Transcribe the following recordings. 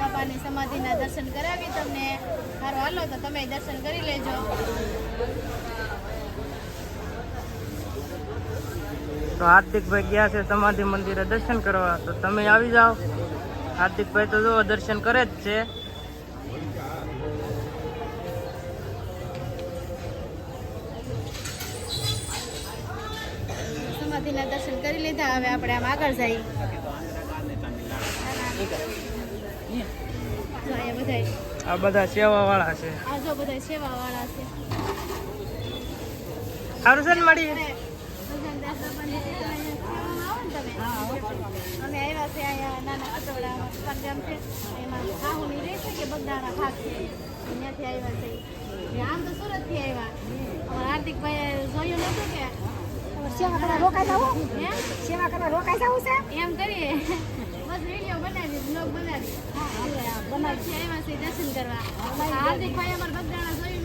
બાપાની સમાધિના દર્શન કરાવી તમને. સારું હાલો તો તમે દર્શન કરી લેજો. તો હાર્દિકભાઈ ગયા છે સમાધિ મંદિરે દર્શન કરવા. તો તમે આવી જાઓ. હાર્દિકભાઈ તો જો દર્શન કરે જ છે. સમાધિના દર્શન કરી લીધા. હવે આપણે આમ આગળ જઈએ. આ બધા સેવા વાળા છે. આ જો બધા સેવા વાળા છે. સારું છે ને અમે આવ્યા છે અહીંયા નાના છે. એમાં સાહુની રહે છે કે બગદાણા ભાગ છે. ત્યાંથી આવ્યા છે. આમ તો સુરતથી આવ્યા. અમારા હાર્દિકભાઈ જોયું નતું કે સેવા કરવા રોકાઈ જવું હે? સેવા કરવા રોકાઈ જવું છે. એમ કરીએ. બનાવી બ્લોગ બનાવી બનાવી દર્શન કરવા. હાર્દિકભાઈ અમારે બગદાણા જોયું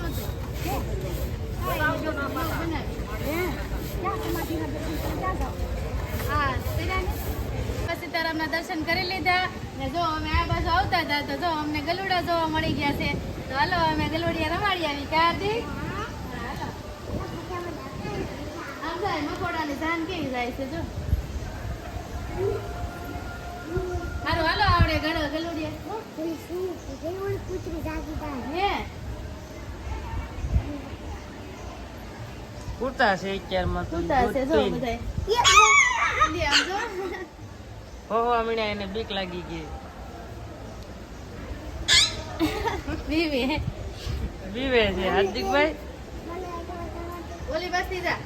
સીતારામ સીતારામના દર્શન કરી લીધા. ને જો અમે આ બાજુ આવતા હતા, તો અમને ગલુડા જોવા મળી ગયા છે. તો હાલો, અમે ગલુડિયા રમાડી આવી. કાર્તિક આમ જાય મકોડાની કેવી જાય છે, જો. હાલો ગલુડિયા શું છે? કૂતરી જાગી. હે કુર્તા છે જો બધાય. લે આમ જો. હો હો મીણા એને બીક લાગી ગઈ. બીવી બીવે છે હાર્દિકભાઈ? ઓલી બસતી જા.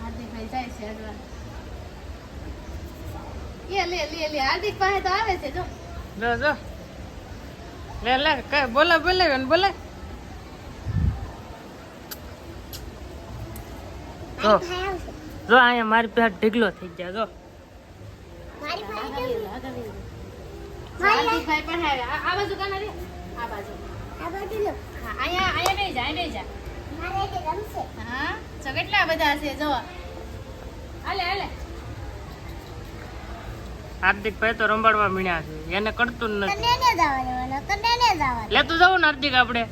હાર્દિકભાઈ જાય છે અડવા એ લે લે લે હાર્દિક પાસે તો આવે છે જો. જો જો. લે લે કઈ બોલે બોલે ને બોલે. જો. જો અહીંયા મારી પાસે ઢીગલો થઈ ગયા જો. મારી? હાર્દિકભાઈ પણ આવે. આ બાજુ કાના રે? આ બાજુ. આ બાજુ લો. હા અહીંયા અહીંયા નહીં જા નહીં જા. મારે તે ગમશે. હા જો કેટલા બધા છે જો. હાલે હાલે. હાર્દિકભાઈ તો રંબાડવા મીણ્યા છે. એને કરતું જ નથી. લેતું જવું ને હાર્દિક આપણે?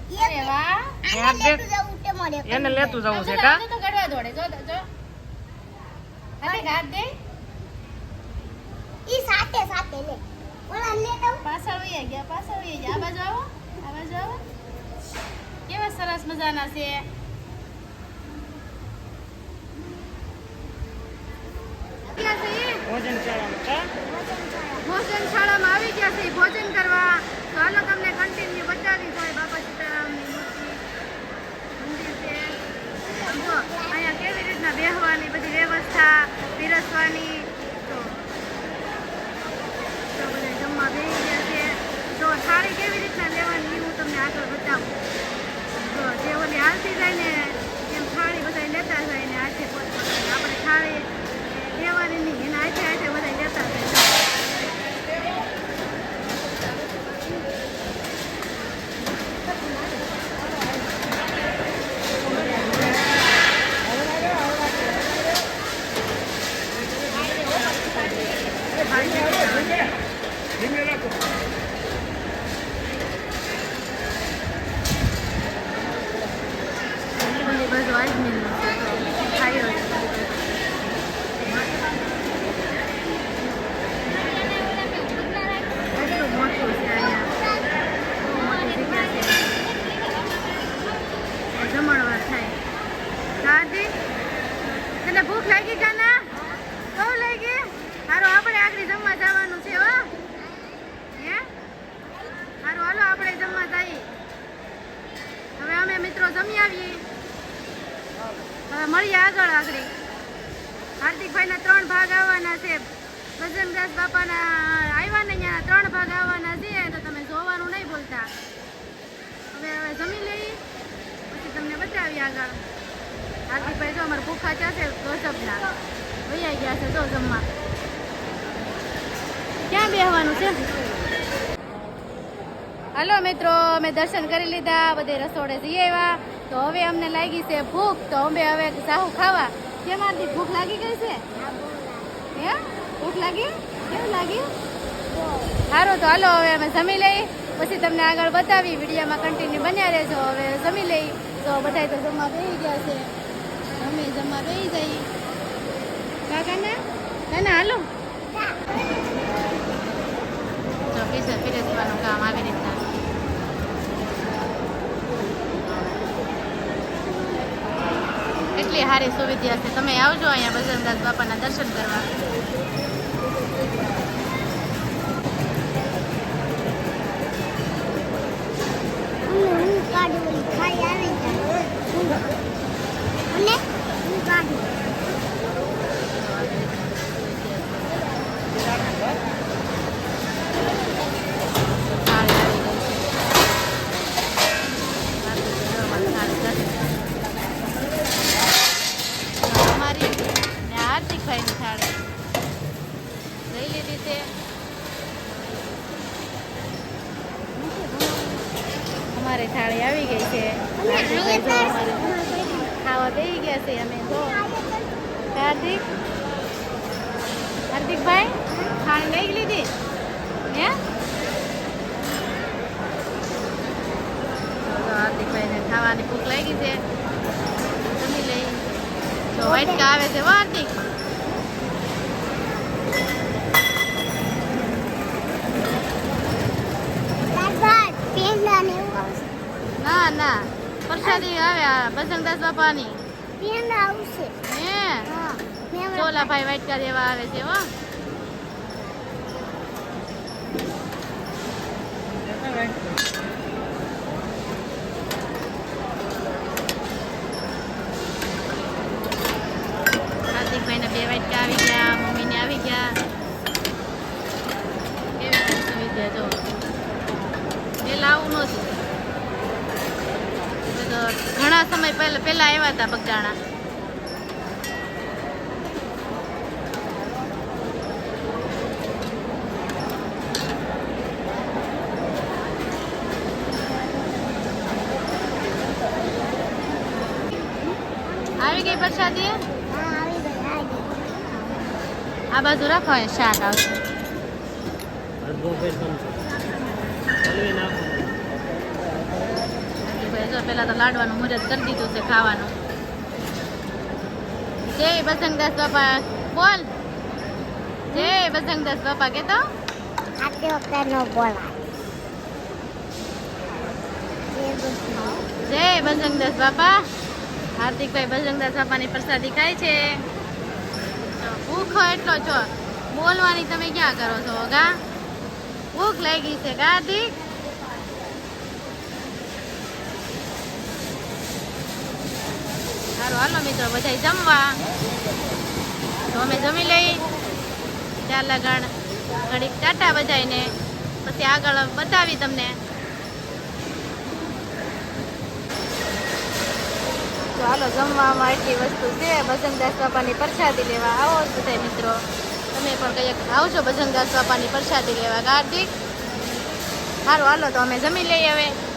મળે. એને લેતું જવું છે કા? તો ગળવા દોડે. જો જો હાર્દિક હાથ દે ઈ સાથે સાથે લે. ઓલા લે તો. પાછળ વહી ગયા પાછળ વહી ગયા. આ બાજુ આવો આ બાજુ આવો. કેવા સરસ મજાના છે? ભોજન શાળામાં આવી ગયા છે. ભોજન કરવા. તો હાલો તમને કન્ટિન્યુ બતાવી હોય બાપા સીતારામની મૂર્તિ. મંદિર છે. જો, અહીંયા કેવી રીતના બેહવાની બધી વ્યવસ્થા, પીરસવાની. તો બધા જમવા બેસી ગયા છે. તો થાળી કેવી રીતના લેવાની હું તમને આગળ બતાવું. તો જે ઓલી હાલતી જાય ને એમ થાળી બધા લેતા જાય ને પોતપોતાની આપણે થાળી લેવાની નહીં. એના હાથે હાથે બધા લેતા જાય ઓલી બાજુ આજમીરનું છે તો ખાઈ એટલું મોટું છે અહીંયા બહુ મોટી જગ્યા છે જમણવાર થાય દાદી તને ભૂખ લાગી કાના બહુ લાગી હારું આપણે આગળ જમવા જવાનું છે હો હે હારું હાલો આપણે જમવા જઈએ હવે અમે મિત્રો જમી આવીએ. હવે મળીએ આગળ આગળ. હાર્દિકભાઈના ત્રણ ભાગ આવવાના છે. ભજનદાસ બાપાના આવ્યા ને અહીંયા ત્રણ ભાગ આવવાના છે, તો તમે જોવાનું નહીં બોલતા હવે હવે જમી લઈ પછી તમને બતાવીએ આગળ. હાર્દિકભાઈ જો અમારે ભૂખા છે ગજબના. વૈયા ગયા છે જો જમવા. ક્યાં બેહવાનું છે? હાલો મિત્રો, અમે દર્શન કરી લીધા, બધે રસોડે જઈ આવ્યા. તો હવે અમને લાગી છે ભૂખ, તો અમે હવે સાહુ ખાવા. કેમ આરતી, ભૂખ લાગી ગઈ છે? હે? ભૂખ લાગી? કેવું લાગ્યું સારું તો હાલો, હવે અમે જમી લઈ. પછી તમને આગળ બતાવી, વિડીયોમાં કન્ટિન્યુ બન્યા રહેજો. હવે જમી લઈ. તો બધાય તો જમવા બેસી ગયા છે. અમે જમવા બેસી જઈ. કાકાને? કાના, હાલો. જો પીસે પીરસવાનું કામ આવી રીતના એટલી સારી સુવિધા છે. તમે આવજો અહીંયા બજરંગદાસ બાપાના દર્શન કરવા. ખાઈ આવે ને અને હું કાઢું થાળી આવી ગઈ છે થાળી જશે. અમારી ને હાર્દિકભાઈની થાળી લઈ લીધી છે અમારી થાળી આવી ગઈ છે ખાવા બેસી ગયા છે અમે તો. હાર્દિક? હાર્દિકભાઈ થાળી લઈ લીધી? હે? હાર્દિકભાઈને ખાવાની ભૂખ લાગી છે. જમી લઈ તો વાટકા આવે છે હો હાર્દિક દાદા પેંડા ને એવું આવશે ના ના પ્રસાદી આવે આ બજરંગદાસ બાપાની. પેંડા આવશે. હે? ચોલાભાઈ વાટકા દેવા આવે છે હો. હાર્દિકભાઈને સમય પહેલા પહેલા આવ્યા હતા બગદાણા. આવી ગઈ પ્રસાદી? હા આવી ગઈ આવી ગઈ. આ બાજુ રાખો એ શાક આવશે. જો પેલા તો લાડવાનું મુહૂર્ત કરી દીધું છે ખાવાનું. જય બસંગદાસ બાપા બોલ. જય બસંગદાસ બાપા કે તો આટલી વખતે નો બોલાય જય બજરંગદાસ બાપા. હાર્દિકભાઈ બજરંગદાસ બાપાની પ્રસાદી ખાય છે. ભૂખો એટલો છો. બોલવાની તમે ક્યાં કરો છો ગા ભૂખ લાગી છે ગા હાર્દિક? સારું. હાલો મિત્રો બધા જમવા. તો અમે જમી લઈ. ત્યાં લગણ, ઘડીક ટાટા બધાને પછી આગળ બતાવી તમને. હાલો, જમવામાં એટલી વસ્તુ છે. ભજનદાસ બાપાની પ્રસાદી લેવા આવો બધા મિત્રો. તમે પણ કંઈક આવજો ભજનદાસ બાપાની પ્રસાદી લેવા. કાર્તિક સારું હાલો, તો અમે જમી લઈએ હવે.